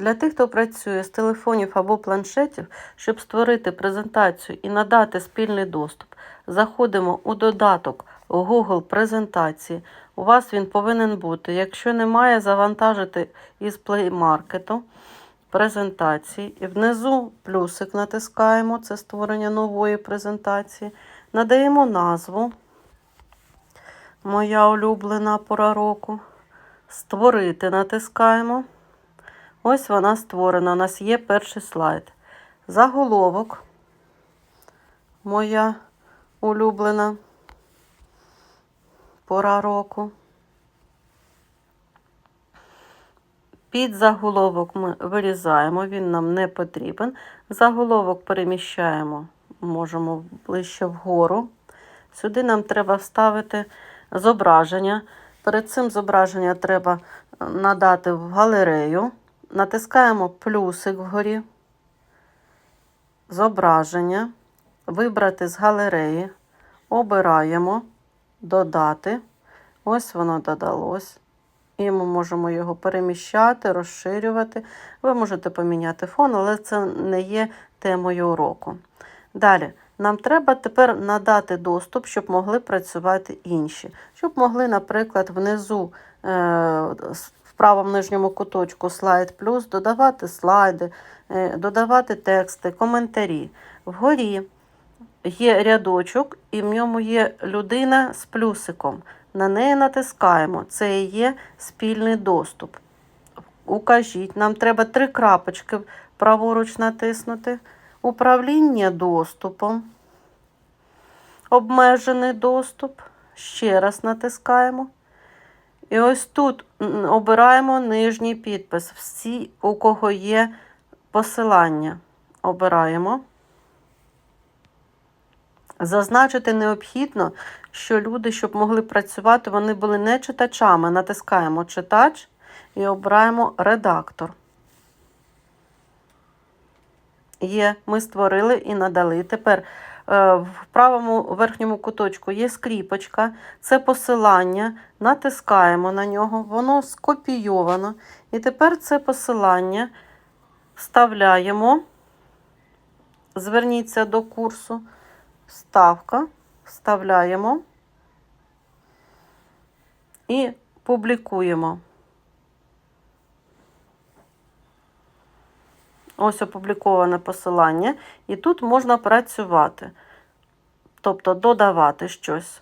Для тих, хто працює з телефонів або планшетів, щоб створити презентацію і надати спільний доступ, заходимо у додаток Google презентації. У вас він повинен бути. Якщо немає, завантажити із Play Market презентації. І внизу плюсик натискаємо, це створення нової презентації. Надаємо назву. Моя улюблена пора року. Створити натискаємо. Ось вона створена. У нас є перший слайд. Заголовок. Моя улюблена пора року. Під заголовок ми вирізаємо, він нам не потрібен. Заголовок переміщаємо, можемо ближче вгору. Сюди нам треба вставити зображення. Перед цим зображення треба надати в галерею. Натискаємо плюсик вгорі, зображення, вибрати з галереї, обираємо, додати. Ось воно додалось. І ми можемо його переміщати, розширювати. Ви можете поміняти фон, але це не є темою уроку. Далі, нам треба тепер надати доступ, щоб могли працювати інші. Щоб могли, наприклад, внизу е, правому нижньому куточку слайд плюс додавати слайди, е, додавати тексти, коментарі. Вгорі є рядочок, і в ньому є людина з плюсиком. На неї натискаємо. Це і є спільний доступ. Укажіть, нам треба три крапочки праворуч натиснути. Управління доступом. Обмежений доступ. Ще раз натискаємо. І ось тут обираємо нижній підпис. Всі, у кого є посилання. Обираємо. Зазначити необхідно, що люди, щоб могли працювати, вони були не читачами. Натискаємо читач і обираємо редактор. Є, ми створили і надали. Тепер в правому верхньому куточку є скріпочка, це посилання. Натискаємо на нього, воно скопійовано. І тепер це посилання вставляємо. Зверніться до курсу. Ставка, вставляємо і публікуємо. Ось опубліковане посилання, і тут можна працювати, тобто додавати щось.